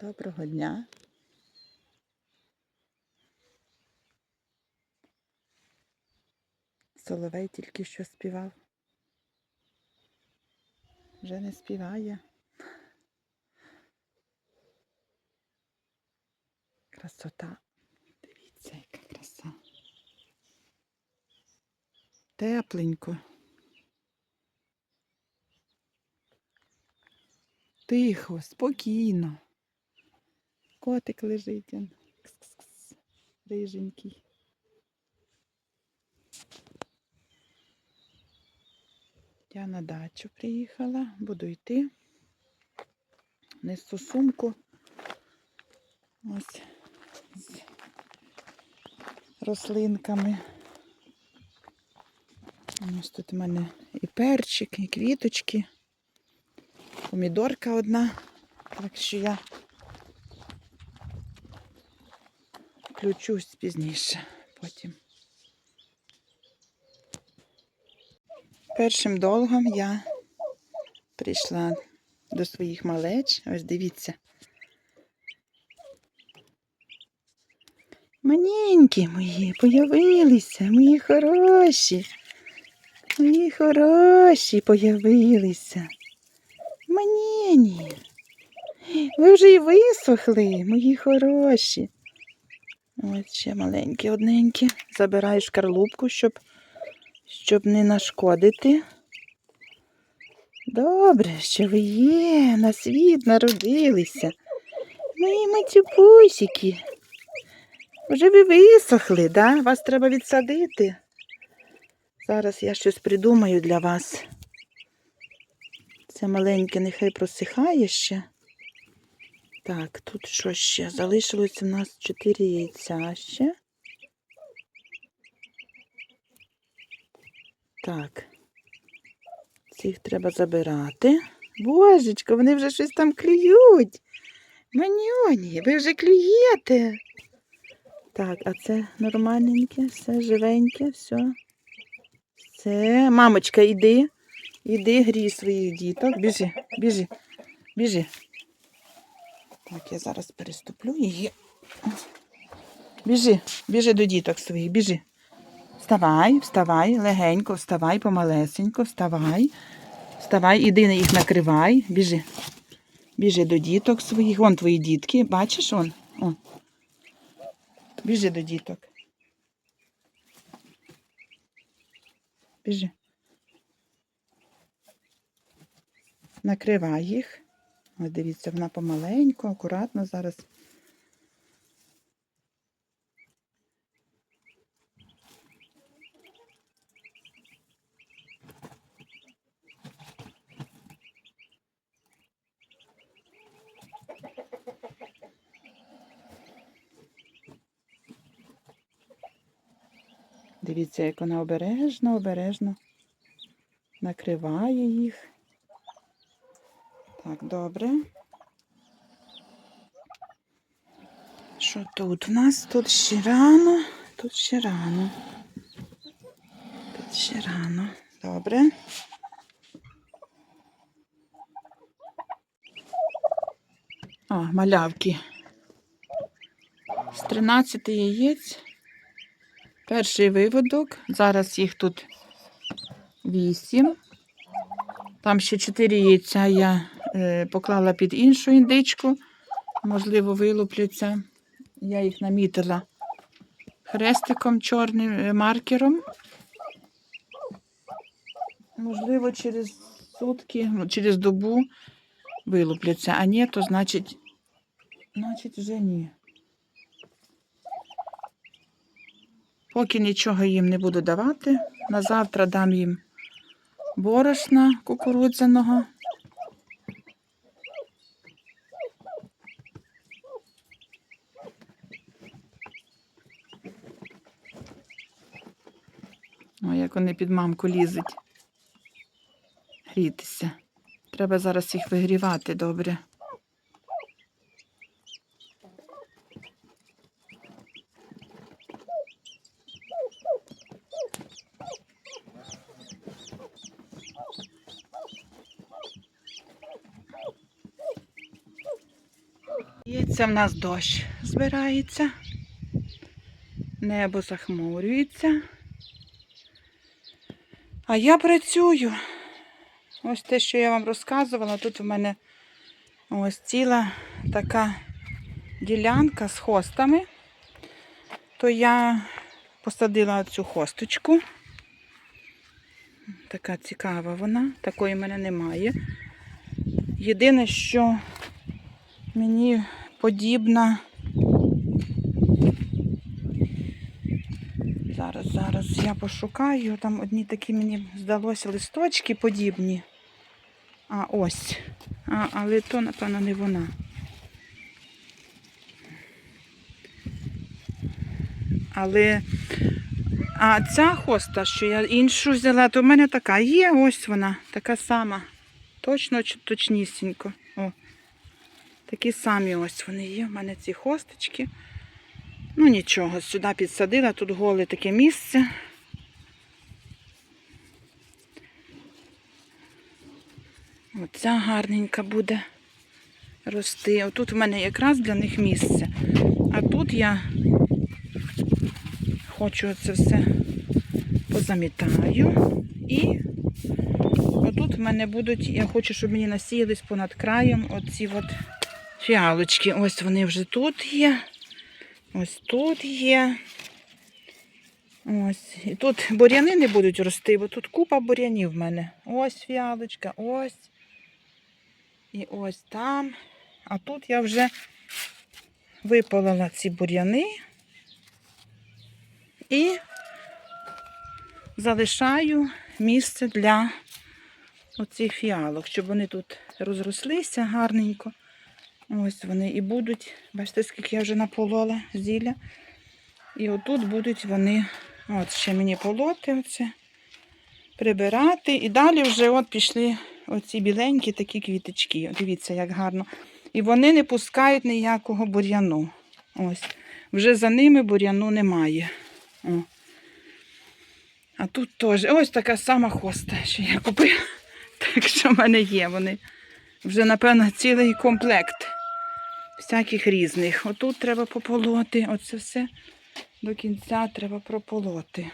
Доброго дня. Соловей тільки що співав. Вже не співає. Красота. Дивіться, яка краса. Тепленько. Тихо, спокійно. Котик лежить. он. Кс-кс-кс. Риженький. Я на дачу приїхала, буду йти. Несу сумку. Ось з рослинками. Ось тут у мене і перчик, і квіточки. Помідорка одна. Так що я включусь пізніше потім. Першим долгом я прийшла до своїх малеч. Ось дивіться. Маненькі мої появилися, мої хороші. Мої хороші появилися. Манені. Ви вже й висохли, мої хороші. Ось ще маленькі, одненькі. Забираю шкарлупку, щоб, щоб не нашкодити. Добре, що ви є, на світ народилися. Мої матюпусики. Вже ви висохли, да? Вас треба відсадити. Зараз я щось придумаю для вас. Це маленьке нехай просихає ще. Так, тут що ще? Залишилось у нас 4 яйця ще. Так. Цих треба забирати. Божечко, вони вже щось там клюють. Маньоні, ви вже клюєте. Так, а це нормальненьке, все живеньке, все. Все. Мамочка, іди. Іди грій своїх діток. Біжи, біжи, біжи. Так, я зараз переступлю її. Біжи, біжи до діток своїх, біжи. Вставай, вставай, легенько, вставай, помалесенько, вставай. Вставай, іди на їх накривай, біжи. Біжи до діток своїх. Вон твої дітки, бачиш он? он. Біжи до діток. Біжи. Накривай їх. Ось дивіться, вона помаленьку, акуратно зараз. Дивіться, як вона обережно, обережно накриває їх. Так, добре. Що тут в нас? Тут ще рано, тут ще рано. Тут ще рано. Добре. О, малявки. З 13 яєць. Перший виводок. Зараз їх тут 8. Там ще 4 яйця я поклала під іншу індичку. Можливо, вилупляться. Я їх намітила хрестиком чорним е, маркером. Можливо, через сутки, ну, через добу вилупляться. А ні, то значить, значить вже ні. Поки нічого їм не буду давати. На завтра дам їм борошна кукурудзяного. О, як вони під мамку лізуть. Грітися. Треба зараз їх вигрівати добре. Це в нас дощ збирається. Небо захмурюється. А я працюю. Ось те, що я вам розказувала. Тут в мене ось ціла така ділянка з хостами. То я посадила цю хосточку. Така цікава вона, такої в мене немає. Єдине, що мені подібна. Зараз, я пошукаю. Там одні такі мені здалося листочки подібні. А ось. А, але то, напевно, не вона. Але а ця хоста, що я іншу взяла, то в мене така є, ось вона, така сама. Точно, точнісінько. О. Такі самі ось вони є. У мене ці хосточки. Ну нічого, сюди підсадила, тут голе таке місце. Оця гарненька буде рости. Отут в мене якраз для них місце. А тут я хочу це все позамітаю. І отут в мене будуть, я хочу, щоб мені насіялись понад краєм оці от фіалочки. Ось вони вже тут є. Ось тут є. Ось. І тут буряни не будуть рости, бо тут купа бурянів в мене. Ось фіалочка, ось. І ось там. А тут я вже випалила ці буряни і залишаю місце для оцих фіалок, щоб вони тут розрослися гарненько. Ось вони і будуть. Бачите, скільки я вже наполола зілля. І отут будуть вони, от ще мені полоти оце, прибирати. І далі вже от пішли оці біленькі такі квіточки. Дивіться, як гарно. І вони не пускають ніякого бур'яну. Ось. Вже за ними бур'яну немає. О. А тут теж ось така сама хоста, що я купила. Так що в мене є вони. Вже, напевно, цілий комплект всяких різних. Отут треба пополоти. Оце все до кінця треба прополоти.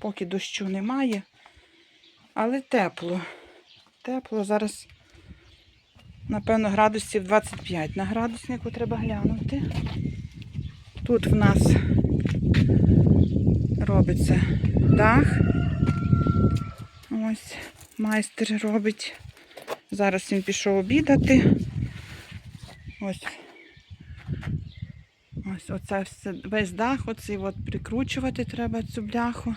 Поки дощу немає, але тепло. Тепло зараз, напевно, градусів 25 на градуснику треба глянути. Тут в нас робиться дах. Ось майстер робить. Зараз він пішов обідати. Ось. Ось оце все, весь дах, оцей от прикручувати треба цю бляху.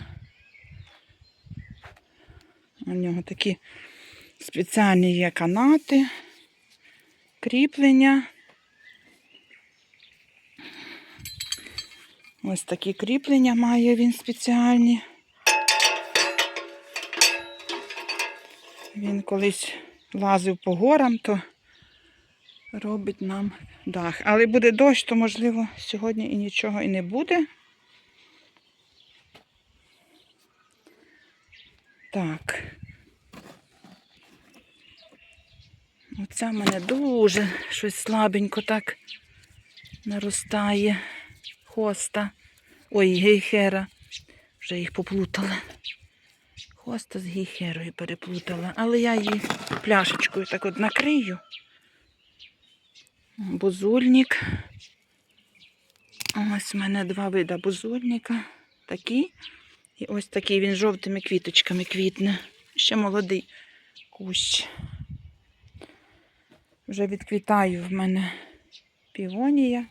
У нього такі спеціальні є канати, кріплення. Ось такі кріплення має він спеціальні. Він колись лазив по горам, то робить нам дах. Але буде дощ, то можливо сьогодні і нічого і не буде. Так. Оця мене дуже щось слабенько так наростає. Хоста. Ой, гейхера. Вже їх поплутала. Хоста з гейхерою переплутала. Але я її пляшечкою так от накрию. Бузульник. Ось в мене два вида бузульника. Такий. І ось такий він жовтими квіточками квітне. Ще молодий кущ. Вже відквітаю в мене півонія.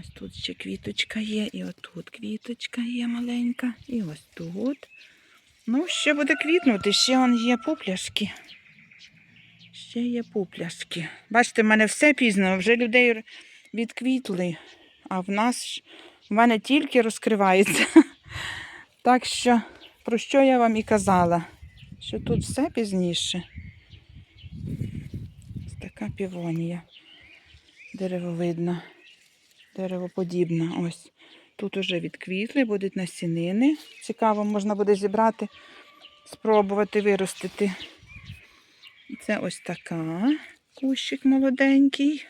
Ось тут ще квіточка є, і отут квіточка є маленька, і ось тут. Ну, ще буде квітнути, ще он є пупляшки. Ще є пупляшки. Бачите, в мене все пізно, вже людей відквітли, а в нас в мене тільки розкривається. Так що, про що я вам і казала? Що тут все пізніше. Ось така півонія. Деревовидна, деревоподібна. Ось. Тут уже відквітли, будуть насінини. Цікаво, можна буде зібрати, спробувати виростити. Це ось така. Кущик молоденький.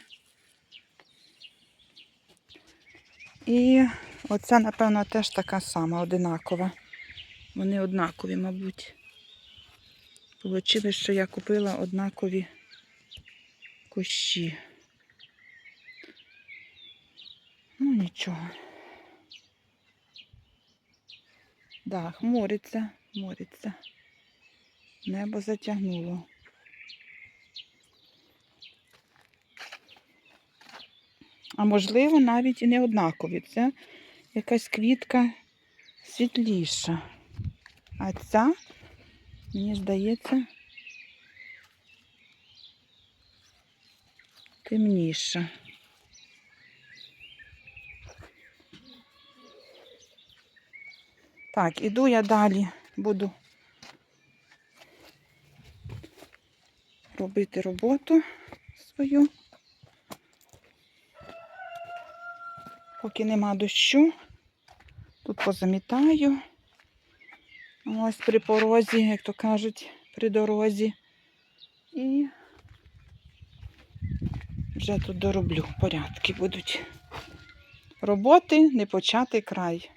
І оця, напевно, теж така сама, одинакова. Вони однакові, мабуть. Получилось, що я купила однакові кущі. Ну, нічого. Да, хмуриться, хмуриться. Небо затягнуло. А можливо, навіть і не однакові. Це якась квітка світліша. А ця, мені здається, темніша. Так, іду я далі, буду робити роботу свою. Поки нема дощу, тут позамітаю. Ось при порозі, як то кажуть, при дорозі. І вже тут дороблю. Порядки будуть. Роботи не почати край.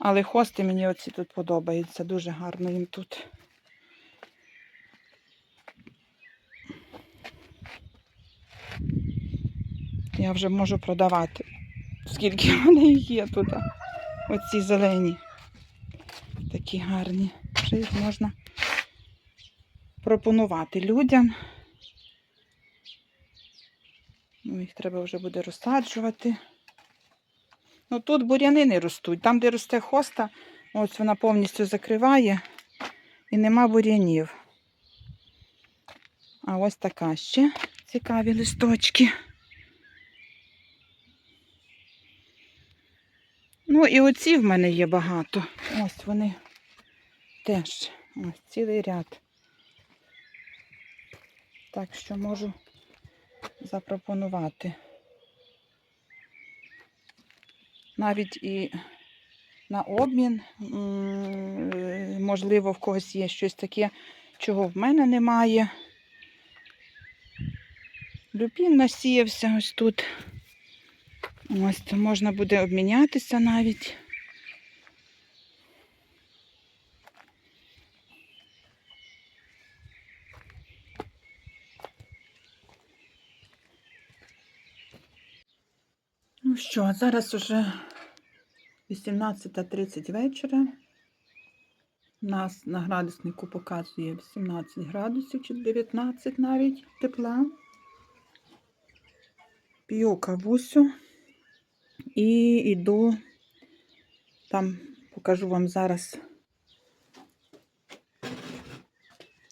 Але хости мені оці тут подобаються. Дуже гарно їм тут. Я вже можу продавати. Скільки вони є тут. Оці зелені. Такі гарні. Вже їх можна пропонувати людям. Ну, їх треба вже буде розсаджувати. Ну тут буряни не ростуть. Там, де росте хоста, ось вона повністю закриває і нема бурянів. А ось така ще цікаві листочки. Ну і оці в мене є багато. Ось вони теж. Ось цілий ряд. Так що можу запропонувати. Навіть і на обмін, можливо, в когось є щось таке, чого в мене немає. Люпін насіявся ось тут. Ось то можна буде обмінятися навіть. Ну що, зараз уже 18.30 вечора. Нас на градуснику показує 18 градусів чи 19 навіть тепла. П'ю кавусю і йду, там покажу вам зараз,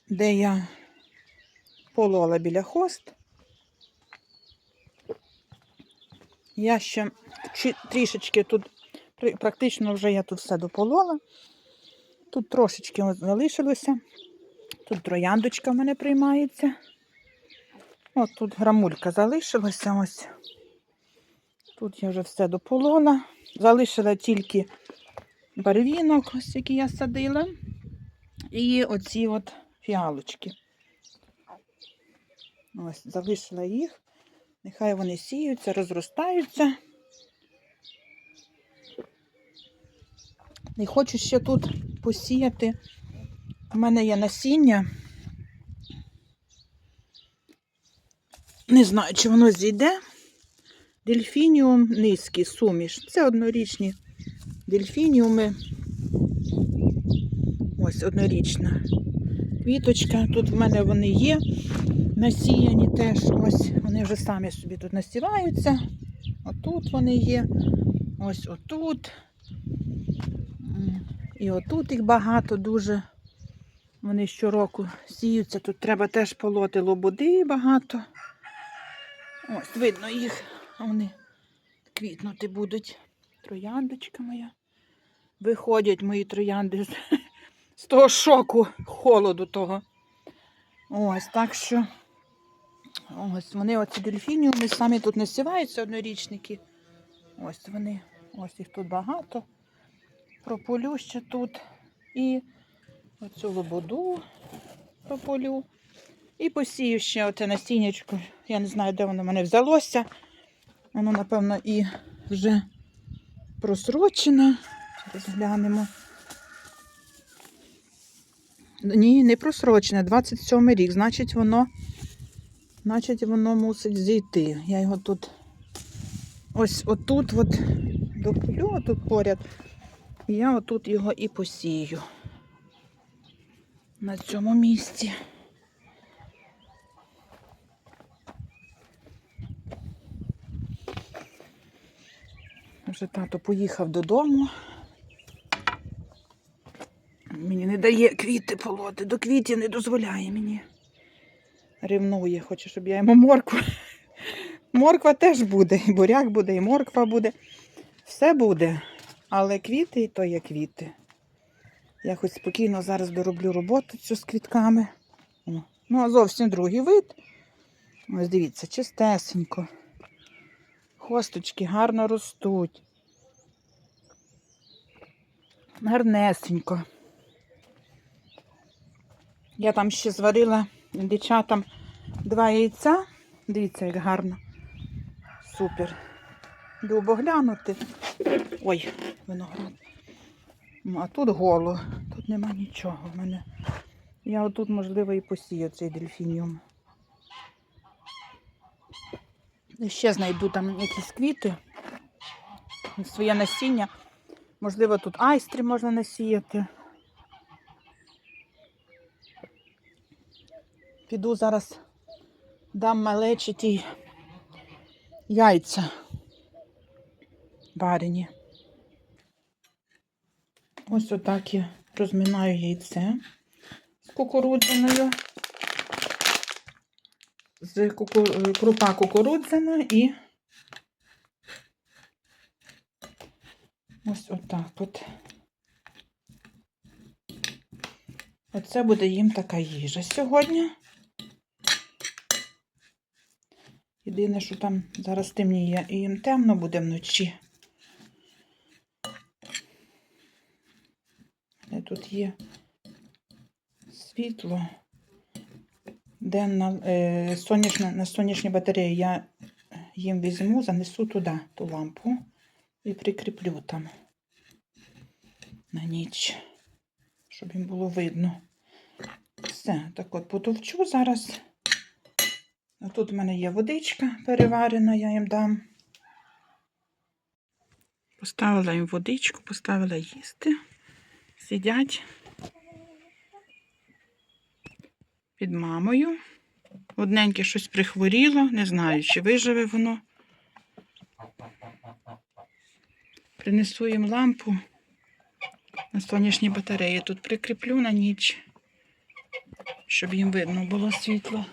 де я полола біля хост. Я ще трішечки тут, практично вже я тут все дополола. Тут трошечки залишилося. Тут трояндочка в мене приймається. От тут грамулька залишилася ось. Тут я вже все дополола. Залишила тільки барвінок, ось який я садила. І оці от фіалочки. Ось, залишила їх. Нехай вони сіються, розростаються. І хочу ще тут посіяти. У мене є насіння. Не знаю, чи воно зійде. Дельфініум низький суміш. Це однорічні дельфініуми. Ось однорічна квіточка. Тут в мене вони є. Насіяні теж. Ось вони вже самі собі тут насіваються. Отут вони є. Ось отут. І отут їх багато дуже. Вони щороку сіються. Тут треба теж полоти лободи багато. Ось, видно їх. А вони квітнути будуть. Трояндочка моя. Виходять мої троянди з, з того шоку, холоду того. Ось, так що. Ось вони оці дельфініуми самі тут насіваються однорічники. Ось вони, ось їх тут багато. Прополю ще тут. І оцю лободу прополю. І посію ще оте настіннячко. Я не знаю, де воно в мене взялося. Воно, напевно, і вже просрочене. Зараз глянемо. Ні, не просрочене, 27 рік. Значить, воно, значить, воно мусить зійти. Я його тут ось отут от доплю, отут поряд. Я отут його і посію. На цьому місці. Вже тато поїхав додому. Мені не дає квіти полоти, до квітів не дозволяє мені. Ревнує, хоче, щоб я йому моркву. Морква теж буде, і буряк буде, і морква буде. Все буде. Але квіти і то є квіти. Я хоч спокійно зараз дороблю роботу цю з квітками. Ну, а зовсім другий вид. Ось дивіться, чистесенько. Хосточки гарно ростуть. Гарнесенько. Я там ще зварила дівчатам два яйця. Дивіться, як гарно. Супер. Любо глянути. Ой, виноград. А тут голо. Тут нема нічого в мене. Я отут, можливо, і посію цей дельфініум. Ще знайду там якісь квіти. Своє насіння. Можливо, тут айстрі можна насіяти. Піду зараз дам малечі ті яйця варені. Ось отак я розминаю яйце з кукурудзяною. З куку... крупа кукурудзяна і ось отак от. Оце буде їм така їжа сьогодні. Єдине, що там зараз темніє і їм темно буде вночі. Але тут є світло. Денна, е, сонячна, на сонячній батареї я їм візьму, занесу туди ту лампу і прикріплю там на ніч, щоб їм було видно. Все, так от потовчу зараз. Тут в мене є водичка переварена, я їм дам. Поставила їм водичку, поставила їсти. Сидять під мамою. Одненьке щось прихворіло, не знаю, чи виживе воно. Принесу їм лампу на сонячній батареї. Тут прикріплю на ніч, щоб їм видно було світло.